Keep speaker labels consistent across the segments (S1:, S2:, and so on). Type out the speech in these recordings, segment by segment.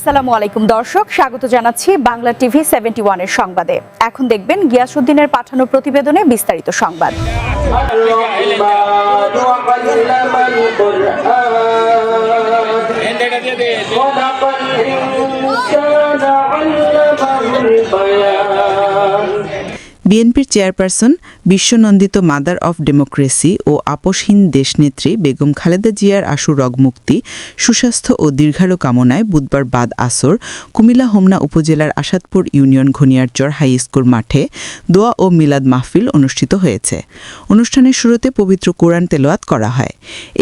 S1: আসসালামু আলাইকুম দর্শক স্বাগত জানাচ্ছি বাংলা টিভি সেভেন্টি ওয়ানের সংবাদে এখন দেখবেন গিয়াসুদ্দিনের পাঠানো প্রতিবেদনে বিস্তারিত সংবাদ
S2: বিএনপির চেয়ারপারসন বিশ্বনন্দিত মাদার অফ ডেমোক্রেসি ও আপোষহীন দেশনেত্রী বেগম খালেদা জিয়ার আশু রগমুক্তি, সুস্বাস্থ্য ও দীর্ঘায়ু কামনায় বুধবার বাদ আসর কুমিল্লা হোমনা উপজেলার Asadpur union Ghoniarchar high school মাঠে দোয়া ও মিলাদ মাহফিল অনুষ্ঠিত হয়েছে। অনুষ্ঠানের শুরুতে পবিত্র কোরআন তেলোয়াত করা হয়।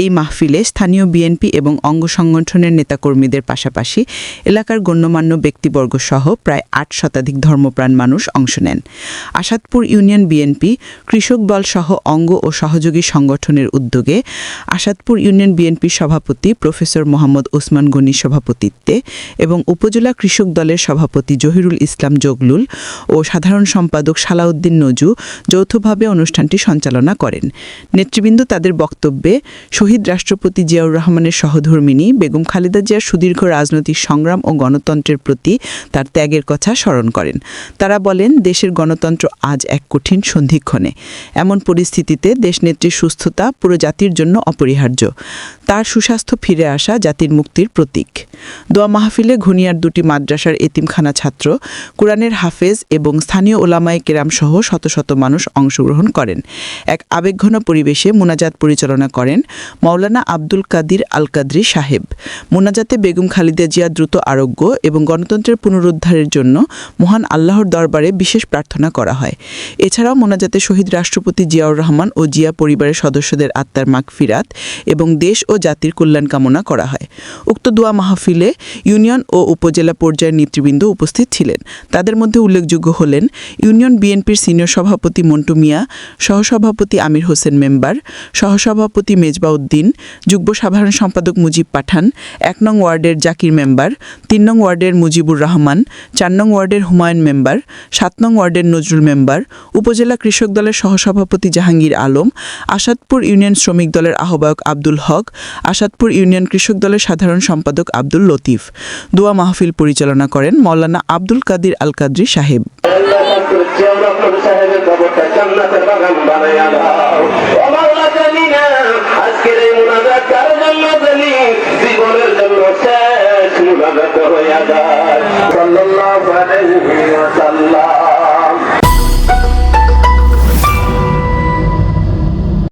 S2: এই মাহফিলে স্থানীয় বিএনপি এবং অঙ্গ সংগঠনের নেতাকর্মীদের পাশাপাশি এলাকার গণ্যমান্য ব্যক্তিবর্গ সহ প্রায় আট শতাধিক ধর্মপ্রাণ মানুষ অংশ নেন। আসাদপুর ইউনিয়ন বিএনপি কৃষক দল সহ অঙ্গ ও সহযোগী সংগঠনের উদ্যোগে আসাদপুর ইউনিয়ন বিএনপি সভাপতি প্রফেসর মোহাম্মদ ওসমান গনির সভাপতিত্বে এবং উপজেলা কৃষক দলের সভাপতি জহিরুল ইসলাম জগলুল ও সাধারণ সম্পাদক সালাউদ্দিন নজু যৌথভাবে অনুষ্ঠানটি সঞ্চালনা করেন। নেতৃবৃন্দ তাদের বক্তব্যে শহীদ রাষ্ট্রপতি জিয়াউর রহমানের সহধর্মিনী বেগম খালেদা জিয়ার সুদীর্ঘ রাজনৈতিক সংগ্রাম ও গণতন্ত্রের প্রতি তার ত্যাগের কথা স্মরণ করেন। তারা বলেন, দেশের গণতন্ত্র আজ এক কঠিন সন্ধিক্ষণে। এমন পরিস্থিতিতে দেশনেত্রীর সুস্থতা পুরো জাতির জন্য অপরিহার্য। তার সুস্বাস্থ্য ফিরে আসা জাতির মুক্তির প্রতীক। দোয়া মাহফিলে ঘনিয়ার দুটি মাদ্রাসার এতিমখানা ছাত্র, কোরআনের হাফেজ এবং স্থানীয় ওলামায়ে কেরাম সহ শত শত মানুষ অংশগ্রহণ করেন। এক আবেগঘন পরিবেশে মোনাজাত পরিচালনা করেন মাওলানা আব্দুল কাদির আল কাদরি সাহেব। মোনাজাতে বেগম খালিদা জিয়া দ্রুত আরোগ্য এবং গণতন্ত্রের পুনরুদ্ধারের জন্য মহান আল্লাহর দরবারে বিশেষ প্রার্থনা করা হয়। এছাড়াও মোনাজাতে শহীদ রাষ্ট্রপতি জিয়াউর রহমান ও জিয়া পরিবারের সদস্যদের আত্মার মাগফিরাত এবং দেশ ও জাতির কল্যাণ কামনা করা হয়। উক্ত দোয়া মাহফিলে ইউনিয়ন ও উপজেলা পর্যায়ের নেতৃবৃন্দ উপস্থিত ছিলেন। তাদের মধ্যে উল্লেখযোগ্য হলেন ইউনিয়ন বিএনপির সিনিয়র সভাপতি মন্টু মিয়া, সহসভাপতি আমির হোসেন মেম্বার, সহসভাপতি মেজবাউদ্দিন যুগ্ম সাধারণ সম্পাদক মুজিব পাঠান, এক নং ওয়ার্ডের জাকির মেম্বার, তিন নং ওয়ার্ডের মুজিবুর রহমান, চার নং ওয়ার্ডের হুমায়ুন মেম্বার, সাত নং ওয়ার্ডের নজরুল মেম্বার মেম্বার উপজেলা কৃষক দলের সহসভাপতি জাহাঙ্গীর আলম, আসাদপুর ইউনিয়ন শ্রমিক দলের আহ্বায়ক আব্দুল হক, আসাদপুর ইউনিয়ন কৃষক দলের সাধারণ সম্পাদক আব্দুল লতিফ। দোয়া মাহফিল পরিচালনা করেন মৌলানা আব্দুল কাদির আল কাদ্রি সাহেব
S3: জীবনের জন্য শেষ